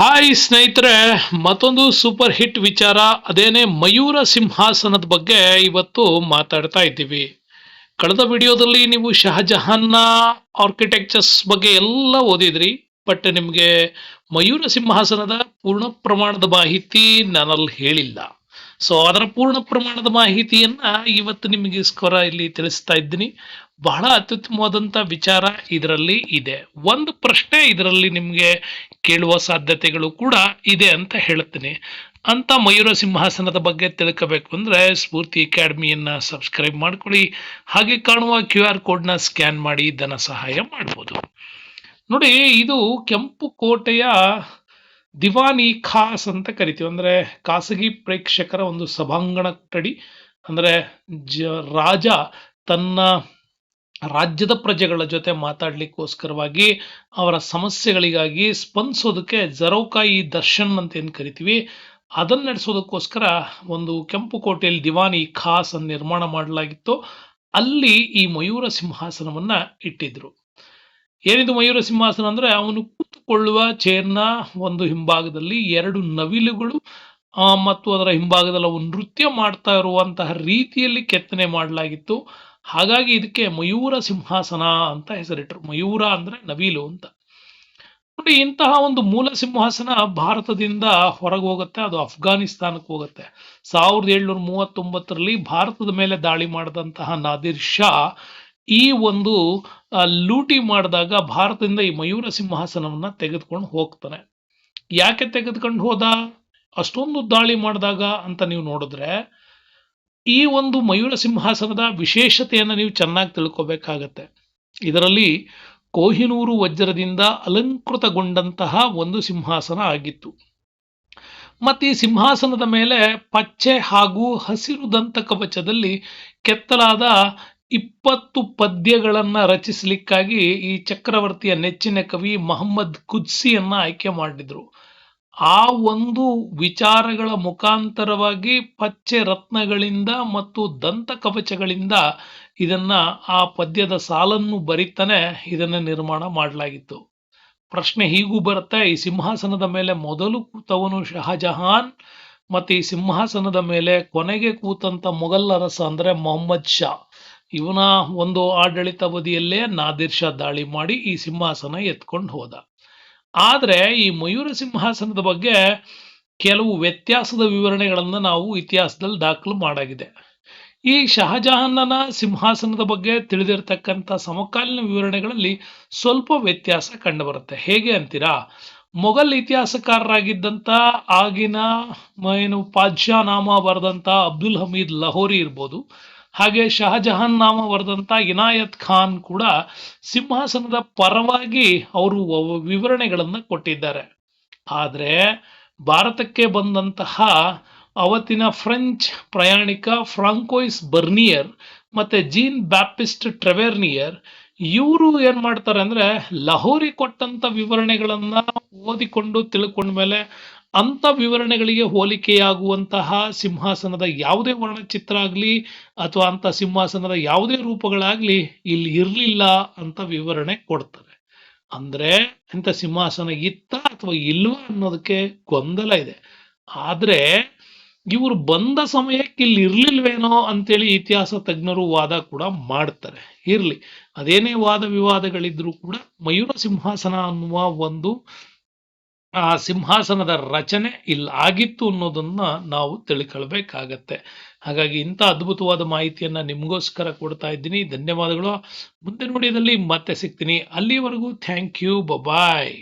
Hi ಸ್ನೇಹಿತರೆ, ಮತ್ತೊಂದು super hit ವಿಚಾರ, ಅದೇನೆ ಮಯೂರ ಸಿಂಹಾಸನದ ಬಗ್ಗೆ ಇವತ್ತು ಮಾತಾಡ್ತಾ ಇದ್ದೀವಿ. ಕಳೆದ ವಿಡಿಯೋದಲ್ಲಿ ನೀವು ಶಹಜಹಾನ್ನ ಆರ್ಕಿಟೆಕ್ಚರ್ಸ್ ಬಗ್ಗೆ ಎಲ್ಲ ಓದಿದ್ರಿ, ಬಟ್ ನಿಮಗೆ ಮಯೂರ ಸಿಂಹಾಸನದ ಪೂರ್ಣ ಪ್ರಮಾಣದ ಮಾಹಿತಿ ನಾನಲ್ಲಿ ಹೇಳಿಲ್ಲ. ಸೊ ಅದರ ಪೂರ್ಣ ಪ್ರಮಾಣದ ಮಾಹಿತಿಯನ್ನ ಇವತ್ತು ನಿಮಗೆ ಸ್ಕೋರ ಇಲ್ಲಿ ತಿಳಿಸ್ತಾ ಇದ್ದೀನಿ. ಬಹಳ ಅತ್ಯುತ್ತಮವಾದಂಥ ವಿಚಾರ ಇದರಲ್ಲಿ ಇದೆ. ಒಂದು ಪ್ರಶ್ನೆ ಇದರಲ್ಲಿ ನಿಮಗೆ ಕೇಳುವ ಸಾಧ್ಯತೆಗಳು ಕೂಡ ಇದೆ ಅಂತ ಹೇಳ್ತೀನಿ. ಅಂತ ಮಯೂರ ಸಿಂಹಾಸನದ ಬಗ್ಗೆ ತಿಳ್ಕೋಬೇಕು ಅಂದರೆ ಸ್ಫೂರ್ತಿ ಅಕಾಡೆಮಿಯನ್ನು ಸಬ್ಸ್ಕ್ರೈಬ್ ಮಾಡ್ಕೊಳ್ಳಿ. ಹಾಗೆ ಕಾಣುವ ಕ್ಯೂ ಆರ್ ಕೋಡ್ನ ಸ್ಕ್ಯಾನ್ ಮಾಡಿ ಧನ ಸಹಾಯ ಮಾಡ್ಬೋದು. ನೋಡಿ, ಇದು ಕೆಂಪು ಕೋಟೆಯ ದಿವಾನಿ ಖಾಸ್ ಅಂತ ಕರಿತೀವಿ. ಅಂದರೆ ಖಾಸಗಿ ಪ್ರೇಕ್ಷಕರ ಒಂದು ಸಭಾಂಗಣ ಕೊಠಡಿ ಅಂದರೆ ಜ ರಾಜ ತನ್ನ ರಾಜ್ಯದ ಪ್ರಜೆಗಳ ಜೊತೆ ಮಾತಾಡ್ಲಿಕ್ಕೋಸ್ಕರವಾಗಿ ಅವರ ಸಮಸ್ಯೆಗಳಿಗಾಗಿ ಸ್ಪಂದಿಸೋದಕ್ಕೆ ಜರೌಕಾಯಿ ದರ್ಶನ್ ಅಂತ ಏನು ಕರಿತೀವಿ. ಅದನ್ನ ನಡೆಸೋದಕ್ಕೋಸ್ಕರ ಒಂದು ಕೆಂಪು ಕೋಟೆಯಲ್ಲಿ ದಿವಾನಿ ಖಾಸ್ ಅನ್ನು ನಿರ್ಮಾಣ ಮಾಡಲಾಗಿತ್ತು. ಅಲ್ಲಿ ಈ ಮಯೂರ ಸಿಂಹಾಸನವನ್ನ ಇಟ್ಟಿದ್ರು. ಏನಿದು ಮಯೂರ ಸಿಂಹಾಸನ ಅಂದ್ರೆ ಅವನು ಕೂತ್ಕೊಳ್ಳುವ ಚೇರ್ನ ಒಂದು ಹಿಂಭಾಗದಲ್ಲಿ ಎರಡು ನವಿಲುಗಳು ಮತ್ತು ಅದರ ಹಿಂಭಾಗದಲ್ಲಿ ಅವು ನೃತ್ಯ ಮಾಡ್ತಾ ಇರುವಂತಹ ರೀತಿಯಲ್ಲಿ ಕೆತ್ತನೆ ಮಾಡಲಾಗಿತ್ತು. ಹಾಗಾಗಿ ಇದಕ್ಕೆ ಮಯೂರ ಸಿಂಹಾಸನ ಅಂತ ಹೆಸರಿಟ್ರು. ಮಯೂರ ಅಂದ್ರೆ ನವಿಲು ಅಂತ. ನೋಡಿ, ಇಂತಹ ಒಂದು ಮೂಲ ಸಿಂಹಾಸನ ಭಾರತದಿಂದ ಹೊರಗೆ ಹೋಗುತ್ತೆ, ಅದು ಅಫ್ಘಾನಿಸ್ತಾನಕ್ಕೆ ಹೋಗುತ್ತೆ. ಸಾವಿರದ ಏಳ್ನೂರ ಮೂವತ್ತೊಂಬತ್ತರಲ್ಲಿ ಭಾರತದ ಮೇಲೆ ದಾಳಿ ಮಾಡಿದಂತಹ ನಾದಿರ್ ಶಾ ಈ ಒಂದು ಲೂಟಿ ಮಾಡಿದಾಗ ಭಾರತದಿಂದ ಈ ಮಯೂರ ಸಿಂಹಾಸನವನ್ನ ತೆಗೆದುಕೊಂಡು ಹೋಗ್ತಾನೆ. ಯಾಕೆ ತೆಗೆದುಕೊಂಡು ಹೋದ? ಅಷ್ಟೊಂದು ದಾಳಿ ಮಾಡಿದಾಗ ಅಂತ ನೀವು ನೋಡಿದ್ರೆ ಈ ಒಂದು ಮಯೂರ ಸಿಂಹಾಸನದ ವಿಶೇಷತೆಯನ್ನು ನೀವು ಚೆನ್ನಾಗಿ ತಿಳ್ಕೋಬೇಕಾಗತ್ತೆ. ಇದರಲ್ಲಿ ಕೋಹಿನೂರು ವಜ್ರದಿಂದ ಅಲಂಕೃತಗೊಂಡಂತಹ ಒಂದು ಸಿಂಹಾಸನ ಆಗಿತ್ತು. ಮತ್ತು ಈ ಸಿಂಹಾಸನದ ಮೇಲೆ ಪಚ್ಚೆ ಹಾಗೂ ಹಸಿರು ದಂತ ಕವಚದಲ್ಲಿ ಕೆತ್ತಲಾದ ಇಪ್ಪತ್ತು ಪದ್ಯಗಳನ್ನು ರಚಿಸಲಿಕ್ಕಾಗಿ ಈ ಚಕ್ರವರ್ತಿಯ ನೆಚ್ಚಿನ ಕವಿ ಮಹಮ್ಮದ್ ಕುದ್ಸಿಯನ್ನು ಆಯ್ಕೆ ಮಾಡಿದ್ರು. ಆ ಒಂದು ವಿಚಾರಗಳ ಮುಖಾಂತರವಾಗಿ ಪಚ್ಚೆ ರತ್ನಗಳಿಂದ ಮತ್ತು ದಂತ ಕವಚಗಳಿಂದ ಇದನ್ನ ಆ ಪದ್ಯದ ಸಾಲನ್ನು ಬರಿತಾನೆ ಇದನ್ನ ನಿರ್ಮಾಣ ಮಾಡಲಾಗಿತ್ತು. ಪ್ರಶ್ನೆ ಹೀಗೂ ಬರುತ್ತೆ, ಈ ಸಿಂಹಾಸನದ ಮೇಲೆ ಮೊದಲು ಕೂತವನು ಶಹಜಹಾನ್, ಮತ್ತು ಈ ಸಿಂಹಾಸನದ ಮೇಲೆ ಕೊನೆಗೆ ಕೂತಂತ ಮೊಘಲ್ ಅರಸ ಅಂದ್ರೆ ಮೊಹಮ್ಮದ್ ಶಾ. ಇವನ ಒಂದು ಆಡಳಿತಾವಧಿಯಲ್ಲೇ ನಾದಿರ್ ಶಾ ದಾಳಿ ಮಾಡಿ ಈ ಸಿಂಹಾಸನ ಎತ್ಕೊಂಡು ಹೋದ. ಆದ್ರೆ ಈ ಮಯೂರ ಸಿಂಹಾಸನದ ಬಗ್ಗೆ ಕೆಲವು ವ್ಯತ್ಯಾಸದ ವಿವರಣೆಗಳನ್ನು ನಾವು ಇತಿಹಾಸದಲ್ಲಿ ದಾಖಲು ಮಾಡಾಗಿದೆ. ಈ ಶಹಜಹಾನನ ಸಿಂಹಾಸನದ ಬಗ್ಗೆ ತಿಳಿದಿರತಕ್ಕಂಥ ಸಮಕಾಲೀನ ವಿವರಣೆಗಳಲ್ಲಿ ಸ್ವಲ್ಪ ವ್ಯತ್ಯಾಸ ಕಂಡುಬರುತ್ತೆ. ಹೇಗೆ ಅಂತೀರಾ? ಮೊಘಲ್ ಇತಿಹಾಸಕಾರರಾಗಿದ್ದಂಥ ಆಗಿನ ಏನು ಪಾಜ್ಯಾನಾಮ ನಾಮ ಬರೆದಂಥ ಅಬ್ದುಲ್ ಹಮೀದ್ ಲಹೋರಿ ಇರ್ಬೋದು. ಹಾಗೆ ಶಹಜಹಾನ್ ನಾಮ ಬರೆದಂಥ ಇನಾಯತ್ ಖಾನ್ ಕೂಡ ಸಿಂಹಾಸನದ ಪರವಾಗಿ ಅವರು ವಿವರಣೆಗಳನ್ನು ಕೊಟ್ಟಿದ್ದಾರೆ. ಆದ್ರೆ ಭಾರತಕ್ಕೆ ಬಂದಂತಹ ಅವತ್ತಿನ ಫ್ರೆಂಚ್ ಪ್ರಯಾಣಿಕ ಫ್ರಾಂಕೋಯಿಸ್ ಬರ್ನಿಯರ್ ಮತ್ತೆ ಜೀನ್ ಬ್ಯಾಪ್ಟಿಸ್ಟ್ ಟ್ರೆವೆರ್ನಿಯರ್ ಇವರು ಏನ್ ಮಾಡ್ತಾರೆ ಅಂದ್ರೆ ಲಹೋರಿ ಕೊಟ್ಟಂತ ವಿವರಣೆಗಳನ್ನ ಓದಿಕೊಂಡು ತಿಳ್ಕೊಂಡ್ಮೇಲೆ ಅಂತ ವಿವರಣೆಗಳಿಗೆ ಹೋಲಿಕೆಯಾಗುವಂತಹ ಸಿಂಹಾಸನದ ಯಾವುದೇ ವರ್ಣಚಿತ್ರ ಆಗಲಿ ಅಥವಾ ಅಂತ ಸಿಂಹಾಸನದ ಯಾವುದೇ ರೂಪಗಳಾಗ್ಲಿ ಇಲ್ಲಿ ಇರಲಿಲ್ಲ ಅಂತ ವಿವರಣೆ ಕೊಡ್ತಾರೆ ಅಂದ್ರೆ ಇಂಥ ಸಿಂಹಾಸನ ಇತ್ತ ಅಥವಾ ಇಲ್ವಾ ಅನ್ನೋದಕ್ಕೆ ಗೊಂದಲ ಇದೆ. ಆದ್ರೆ ಇವರು ಬಂದ ಸಮಯಕ್ಕೆ ಇಲ್ಲಿ ಇರ್ಲಿಲ್ವೇನೋ ಅಂತೇಳಿ ಇತಿಹಾಸ ತಜ್ಞರು ವಾದ ಕೂಡ ಮಾಡ್ತಾರೆ. ಇರ್ಲಿ. ಅದೇನೇ ವಾದ ವಿವಾದಗಳಿದ್ರೂ ಕೂಡ ಮಯೂರ ಸಿಂಹಾಸನ ಅನ್ನುವ ಒಂದು ಆ ಸಿಂಹಾಸನದ ರಚನೆ ಇಲ್ಲಿ ಆಗಿತ್ತು ಅನ್ನೋದನ್ನ ನಾವು ತಿಳ್ಕೊಳ್ಬೇಕಾಗತ್ತೆ. ಹಾಗಾಗಿ ಇಂಥ ಅದ್ಭುತವಾದ ಮಾಹಿತಿಯನ್ನ ನಿಮಗೋಸ್ಕರ ಕೊಡ್ತಾ ಇದ್ದೀನಿ. ಧನ್ಯವಾದಗಳು. ಮುಂದಿನ ವಿಡಿಯೋದಲ್ಲಿ ಮತ್ತೆ ಸಿಗ್ತೀನಿ. ಅಲ್ಲಿವರೆಗೂ ಥ್ಯಾಂಕ್ ಯು. ಬಾಯ್